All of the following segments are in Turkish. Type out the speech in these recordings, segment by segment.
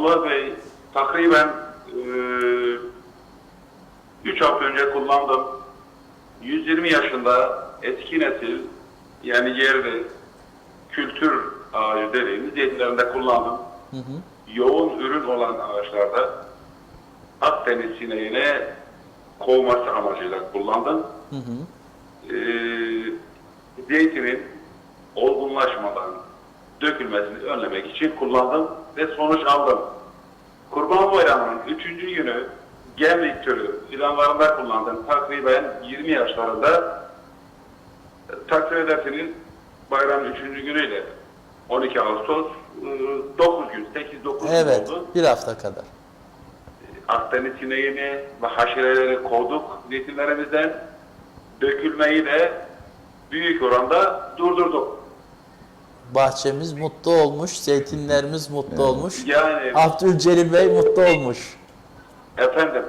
Abdullah Bey takriben 3 hafta önce kullandım. 120 yaşında eski nesil yani yerli kültür ağacı dediğimiz zeytinlerinde kullandım. Yoğun ürün olan ağaçlarda Akdeniz sineğine kovması amacıyla kullandım. Ee, zeytinin olgunlaşmadan dökülmesini önlemek için kullandım ve sonuç aldım. Kurban Bayramı'nın 3. günü gemlik türü fidanlarında kullandım. Takriben 20 yaşlarında e, takdir edersiniz bayramın 3. günüyle 12 Ağustos e, 9 gün, 8-9 gün Evet, oldu. bir hafta kadar. Akdeniz sineğini ve haşereleri kovduk zeytinlerimizden. Dökülmeyi de büyük oranda durdurduk. Bahçemiz mutlu olmuş, zeytinlerimiz mutlu olmuş. Yani Abdülcelil Bey mutlu olmuş. efendim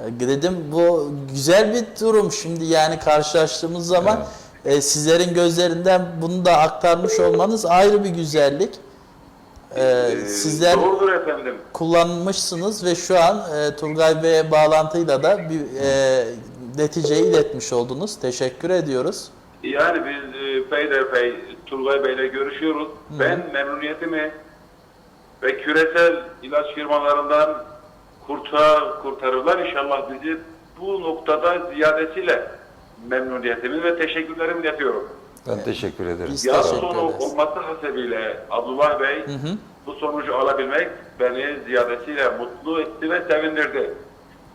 E, Dedim bu güzel bir durum şimdi yani karşılaştığımız zaman e, sizlerin gözlerinden bunu da aktarmış olmanız ayrı bir güzellik. E, e, sizler doğrudur efendim. kullanmışsınız ve şu an e, Turgay Bey'e bağlantıyla da bir e, neticeyi iletmiş oldunuz. Teşekkür ediyoruz. Yani biz e, Beylerbeyi, Turgay Bey'le görüşüyoruz. Ben memnuniyetimi ve küresel ilaç firmalarından kurtar, kurtarırlar inşallah bizi bu noktada ziyadesiyle memnuniyetimi ve teşekkürlerimi yapıyorum. Ben teşekkür ederim. Biz Yaz teşekkür sonu ederiz. olması hasebiyle Abdullah Bey bu sonucu alabilmek beni ziyadesiyle mutlu etti ve sevindirdi.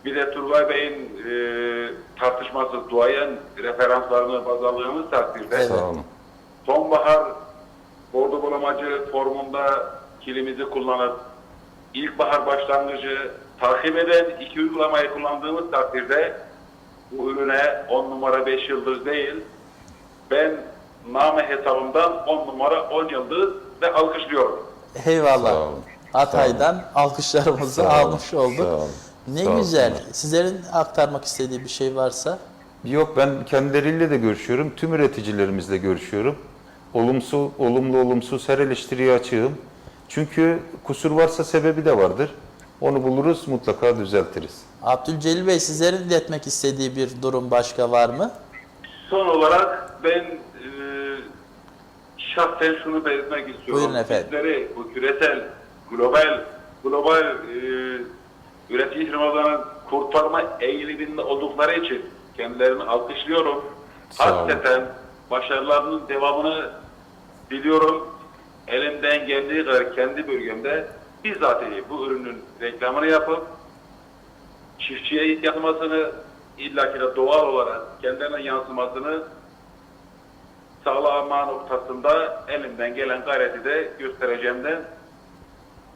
Bir de Turgay Bey'in e, tartışmasız duayen referanslarını baz aldığımız takdirde Evet. Sonbahar bordo bulamacı formunda kilimizi kullanıp ilkbahar başlangıcı takip eden iki uygulamayı kullandığımız takdirde bu ürüne 10 numara 5 yıldız değil ben name hesabımdan 10 numara 10 yıldız ve alkışlıyorum. Eyvallah. Hatay'dan alkışlarımızı almış olduk. Ne Sağ güzel. olsunlar. Sizlerin aktarmak istediği bir şey varsa Yok ben kendileriyle de görüşüyorum. Tüm üreticilerimizle görüşüyorum. Olumsuz, olumlu olumsuz her eleştiriye açığım. Çünkü kusur varsa sebebi de vardır. Onu buluruz mutlaka düzeltiriz. Abdülcelil Bey sizlerin iletmek istediği bir durum başka var mı? Son olarak ben e, şahsen şunu belirtmek istiyorum. Buyurun efendim. Bizleri bu küresel, global, global e, üretici firmalarının kurtarma eğiliminde oldukları için kendilerini alkışlıyorum. Hakikaten başarılarının devamını diliyorum. Elimden geldiği kadar kendi bölgemde bizzatihi bu ürünün reklamını yapıp çiftçiye yansımasını illaki de doğal olarak kendilerine yansımasını sağlama noktasında elimden gelen gayreti de göstereceğimden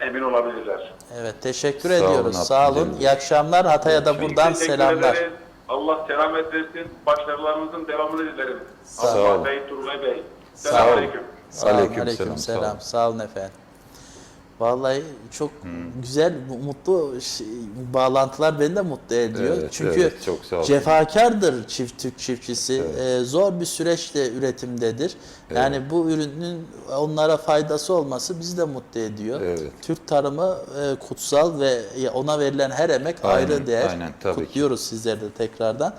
emin olabilirler. Evet teşekkür Sağ olun ediyoruz. Sağ olun. İyi akşamlar. Hatay'a da buradan selamlar. ederiz. Allah selamet versin. Başarılarınızın devamını dilerim. Sağ Allah olun. Bey, Turgay Bey. Sağ Selamun olun. Aleyküm. Aleyküm selam, selam. Sağ olun efendim. Vallahi çok güzel, bu- mutlu şey- bağlantılar beni de mutlu ediyor. Evet, Çünkü evet, çok sağ olun. cefakardır çift Türk çiftçisi. Ee, zor bir süreçte üretimdedir. Yani bu ürünün onlara faydası olması bizi de mutlu ediyor. Evet. Türk tarımı e, kutsal ve ona verilen her emek Aynen, ayrı değer. aynen, tabii ki. Kutluyoruz sizleri de tekrardan.